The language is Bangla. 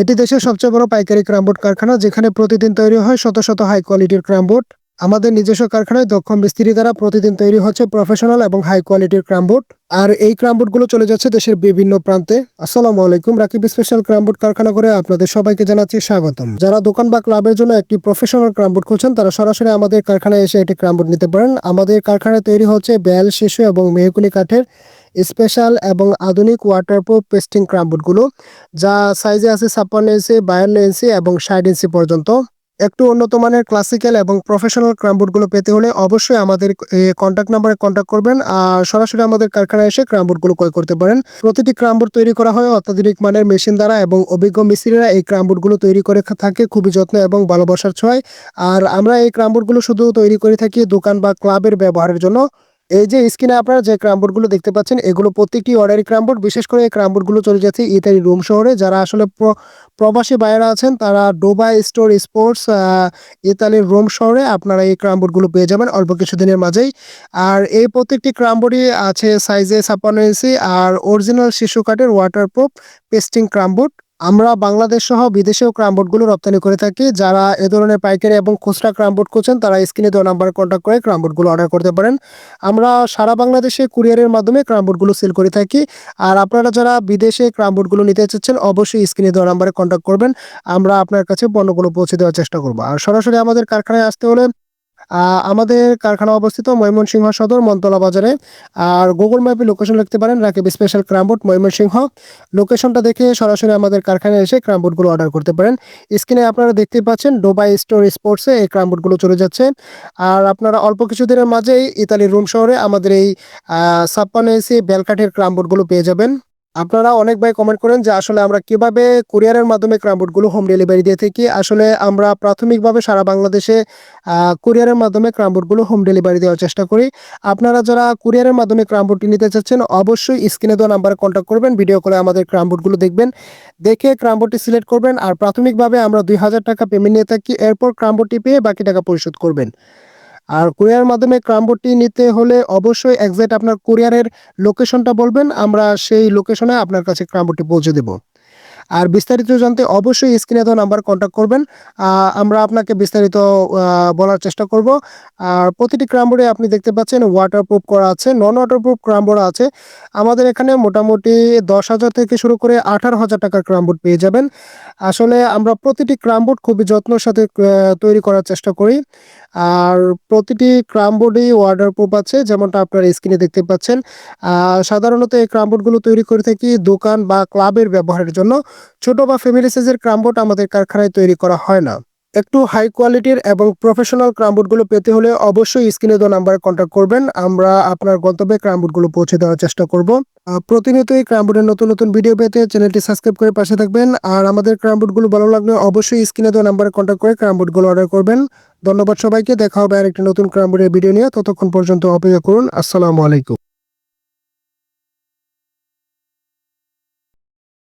এটি দেশের সবচেয়ে বড় পাইকারি ক্রামবোর্ড কারখানা, যেখানে প্রতিদিন তৈরি হয় শত শত হাই কোয়ালিটির ক্রামবোর্ড আমাদের নিজস্ব কারখানায় দক্ষ মিস্ত্রি দ্বারা প্রতিদিন তৈরি হচ্ছে প্রফেশনাল এবং হাই কোয়ালিটির ক্রামবোর্ড আর এই ক্রামবোর্ডগুলো চলে যাচ্ছে দেশের বিভিন্ন প্রান্তে। আসসালামু আলাইকুম, রাকিব স্পেশাল ক্রামবোর্ড কারখানা করে আপনাদের সবাইকে জানাচ্ছি স্বাগতম। যারা দোকান বা ক্লাবের জন্য একটি প্রফেশনাল ক্রামবোর্ড খুঁজছেন তারা সরাসরি আমাদের কারখানায় এসে একটি ক্রামবোর্ড নিতে পারেন। আমাদের কারখানায় তৈরি হচ্ছে বেল, শিশু এবং মেহকুনি কাঠের স্পেশাল এবং আধুনিক ওয়াটারপ্রুফ পেস্টিং ক্রামবোর্ডগুলো যা সাইজে আছে ছাপ্পান্ন ইঞ্চি বায়ান্ন ইঞ্চি এবং ষাট ইঞ্চি পর্যন্ত। একটু উন্নত মানের ক্লাসিক্যাল এবং প্রফেশনাল ক্রামবোর্ডগুলো পেতে হলে অবশ্যই আমাদের কন্ট্যাক্ট নাম্বারে কন্ট্যাক্ট করবেন আর সরাসরি আমাদের কারখানায় এসে ক্রামবোর্ডগুলো ক্রয় করতে পারেন। প্রতিটি ক্রামবোর্ড তৈরি করা হয় অত্যাধুনিক মানের মেশিন দ্বারা এবং অভিজ্ঞ মিস্ত্রিরা এই ক্রামবোর্ডগুলো তৈরি করে থাকে খুবই যত্ন এবং ভালোবাসার ছয় আর আমরা এই ক্রামবোর্ডগুলো শুধু তৈরি করে থাকি দোকান বা ক্লাবের ব্যবহারের জন্য। এই যে স্ক্রিনে আপনারা যে ক্রামবোর্ডগুলো দেখতে পাচ্ছেন, এগুলো প্রত্যেকটি অর্ডারি ক্রামবোর্ড। বিশেষ করে এই ক্রামবোর্ডগুলো চলে যাচ্ছে ইতালি রোম শহরে। যারা আসলে প্র- প্রবাসী বাইরা আছেন, তারা ডোবাই স্টোর স্পোর্টস ইতালির রোম শহরে আপনারা এই ক্রামবোর্ডগুলো পেয়ে যাবেন অল্প কিছুদিনের মাঝেই। আর এই প্রত্যেকটি ক্রামবোর্ডই আছে সাইজে ছাপ্পান্ন ইঞ্চি, আর অরিজিনাল শিশু কাঠের ওয়াটারপ্রুফ পেস্টিং ক্রামবোর্ড। আমরা বাংলাদেশ সহ বিদেশেও ক্রামবোর্ডগুলো রপ্তানি করে থাকি। যারা এ ধরনের পাইকারি এবং খুচরা ক্রামবোর্ড করছেন তারা স্ক্রিনে দেওয়া নাম্বার কন্ট্যাক্ট করে ক্রামবোর্ডগুলো অর্ডার করতে পারেন। আমরা সারা বাংলাদেশে কুরিয়ারের মাধ্যমে ক্রামবোর্ডগুলো সেল করে থাকি। আর আপনারা যারা বিদেশে ক্রামবোর্ডগুলো নিতে চাচ্ছেন, অবশ্যই স্ক্রিনে দেওয়া নাম্বারে কন্ট্যাক্ট করবেন। আমরা আপনার কাছে পণ্যগুলো পৌঁছে দেওয়ার চেষ্টা করব। আর সরাসরি আমাদের কারখানায় আসতে হলে আমাদের কারখানা অবস্থিত ময়মনসিংহ সদর মন্তলা বাজারে। আর গুগল ম্যাপে লোকেশন লিখতে পারেন, রাকিব স্পেশাল ক্রামবোর্ড ময়মনসিংহ। লোকেশনটা দেখে সরাসরি আমাদের কারখানায় এসে ক্রামবোর্ডগুলো অর্ডার করতে পারেন। স্ক্রিনে আপনারা দেখতে পাচ্ছেন ডোবাই স্টোর স্পোর্টসে এই ক্রামবোর্ডগুলো চলে যাচ্ছে। আর আপনারা অল্প কিছুদিনের মাঝেই ইতালির রুম শহরে আমাদের এই ছাপ্পান্ন এসি বেলকাঠের ক্রামবোর্ডগুলো পেয়ে যাবেন। আপনারা অনেক ভাই কমেন্ট করেন যে আসলে আমরা কীভাবে কুরিয়ারের মাধ্যমে ক্রামবোর্ডগুলো হোম ডেলিভারি দিয়ে থাকি। আসলে আমরা প্রাথমিকভাবে সারা বাংলাদেশে কুরিয়ারের মাধ্যমে ক্রামবোর্ডগুলো হোম ডেলিভারি দেওয়ার চেষ্টা করি। আপনারা যারা কুরিয়ারের মাধ্যমে ক্রামবোর্ডটি নিতে চাচ্ছেন, অবশ্যই স্ক্রিনে দেওয়া নাম্বারে কন্ট্যাক্ট করবেন ভিডিও কলে আমাদের ক্রামবোর্ডগুলো দেখবেন। দেখে ক্রামবোর্ডটি সিলেক্ট করবেন আর প্রাথমিকভাবে আমরা দুই হাজার টাকা পেমেন্ট নিয়ে থাকি, এরপর ক্রামবোর্ডটি পেয়ে বাকি টাকা পরিশোধ করবেন। আর কুরিয়ার মাধ্যমে ক্রামবোর্ডটি নিতে হলে অবশ্যই একজ্যাক্ট আপনার কুরিয়ারের লোকেশনটা বলবেন, আমরা সেই লোকেশনে আপনার কাছে ক্রামবোর্ডটি পৌঁছে দেব। আর বিস্তারিত জানতে অবশ্যই স্ক্রিনে দেওয়া নাম্বার কন্ট্যাক্ট করবেন। আমরা আপনাকে বিস্তারিত বলার চেষ্টা করব। আর প্রতিটি ক্রামবোর্ডে আপনি দেখতে পাচ্ছেন ওয়াটারপ্রুফ করা আছে নন ওয়াটারপ্রুফ ক্রামবোর্ড আছে। আমাদের এখানে মোটামুটি দশ হাজার থেকে শুরু করে আঠারো হাজার টাকার ক্রামবোর্ড পেয়ে যাবেন। আসলে আমরা প্রতিটি ক্রামবোর্ড খুবই যত্নের সাথে তৈরি করার চেষ্টা করি। আর প্রতিটি ক্রামবোর্ডই ওয়াটারপ্রুফ আছে, যেমনটা আপনারা স্ক্রিনে দেখতে পাচ্ছেন। সাধারণত এই ক্রামবোর্ডগুলো তৈরি করে থাকি দোকান বা ক্লাবের ব্যবহারের জন্য। ছোট বা ফ্যামিলি সাইজের ক্রামবোর্ড আমাদের কারখানায় তৈরি করা হয় না। একটু হাই কোয়ালিটির এবং প্রফেশনাল ক্রামবোর্ডগুলো পেতে হলে অবশ্যই স্ক্রিনে দেওয়া নাম্বারে কন্ট্যাক্ট করবেন। আমরা আপনার গন্তব্যে ক্রামবোর্ডগুলো পৌঁছে দেওয়ার চেষ্টা করব। প্রতিনিয়ত এই ক্রামবোর্ডের নতুন নতুন ভিডিও পেতে চ্যানেলটি সাবস্ক্রাইব করে পাশে থাকবেন। আর আমাদের ক্রামবোর্ডগুলো ভালো লাগলে অবশ্যই স্ক্রিনে দেওয়া নাম্বারে কন্ট্যাক্ট করে ক্রামবোর্ডগুলো অর্ডার করবেন। ধন্যবাদ সবাইকে। দেখা হবে আরেকটি নতুন ক্রামবোর্ডের ভিডিও নিয়ে। ততক্ষণ পর্যন্ত অপেক্ষা করুন। আসসালামু আলাইকুম।